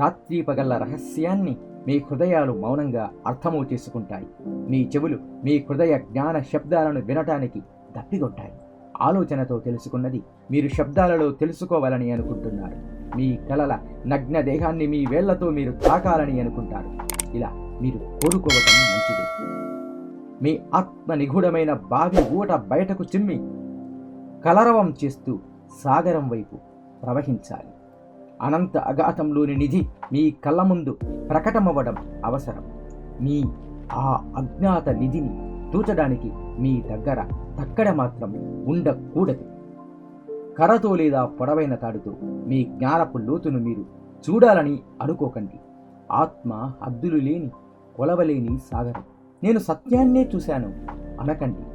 రాత్రి పగళ్ళ రహస్యాన్ని మీ హృదయాలు మౌనంగా అర్థమవు చేసుకుంటాయి. మీ చెవులు మీ హృదయ జ్ఞాన శబ్దాలను వినటానికి దప్పికొంటాయి. ఆలోచనతో తెలుసుకున్నది మీరు శబ్దాలలో తెలుసుకోవాలని అనుకుంటున్నారు. మీ కలల నగ్న దేహాన్ని మీ వేళ్ళతో మీరు తాకాలని అనుకుంటారు. ఇలా మీరు కోరుకోవటం మంచిది. మీ ఆత్మ నిగూఢమైన బావి ఊట బయటకు చిమ్మి కలరవం చేస్తూ సాగరం వైపు ప్రవహించాలి. అనంత అగాధంలోని నిధి మీ కళ్ళ ముందు ప్రకటమవ్వడం అవసరం. మీ ఆ అజ్ఞాత నిధిని తూచడానికి మీ దగ్గర తక్కడ మాత్రం ఉండకూడదు. కర్రతో లేదా పొడవైన తాడుతో మీ జ్ఞానపు లోతును మీరు చూడాలని అనుకోకండి. ఆత్మ హద్దులు లేని కొలవలేని సాగరం. నేను సత్యాన్నే చూశాను అనకండి.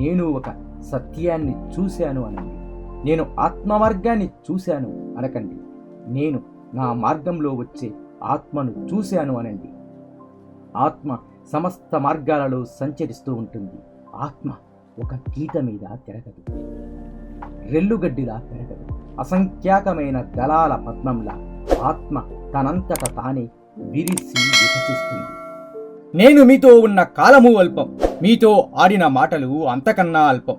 నేను ఒక సత్యాన్ని చూశాను అనండి నేను ఆత్మ మార్గాన్ని చూశాను అనకండి. నేను నా మార్గంలో వచ్చే ఆత్మను చూశాను అనండి. ఆత్మ సమస్త మార్గాలలో సంచరిస్తూ ఉంటుంది. ఆత్మ ఒక గీత మీద తిరగదు. రెల్లుగడ్డిలా పెరగదు. అసంఖ్యాకమైన దళాల పద్మంలా ఆత్మ తనంతట తానే విరిసి వికసిస్తుంది. నేను మీతో ఉన్న కాలము అల్పం. మీతో ఆడిన మాటలు అంతకన్నా అల్పం.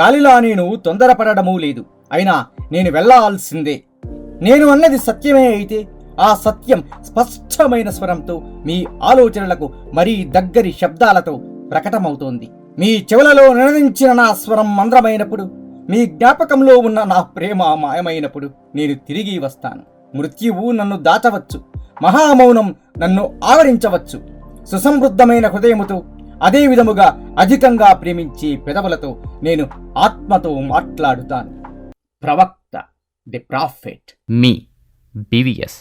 గాలిలా నేను తొందరపడడమూ లేదు. అయినా నేను వెళ్ళాల్సిందే. నేను అన్నది సత్యమే అయితే ఆ సత్యం స్పష్టమైన స్వరంతో మీ ఆలోచనలకు మరీ దగ్గరి శబ్దాలతో ప్రకటమవుతోంది. మీ చెవులలో నినదించిన నా స్వరం మంద్రమైనప్పుడు మీ జ్ఞాపకంలో ఉన్న నా ప్రేమ మాయమైనప్పుడు నేను తిరిగి వస్తాను. మృత్యువు నన్ను దాచవచ్చు మహామౌనం నన్ను ఆవరించవచ్చు. సుసమృద్ధమైన హృదయముతో అదే విధముగా అధికంగా ప్రేమించే పెదవులతో నేను ఆత్మతో మాట్లాడుతాను. ప్రవక్త the prophet. Me, BVS.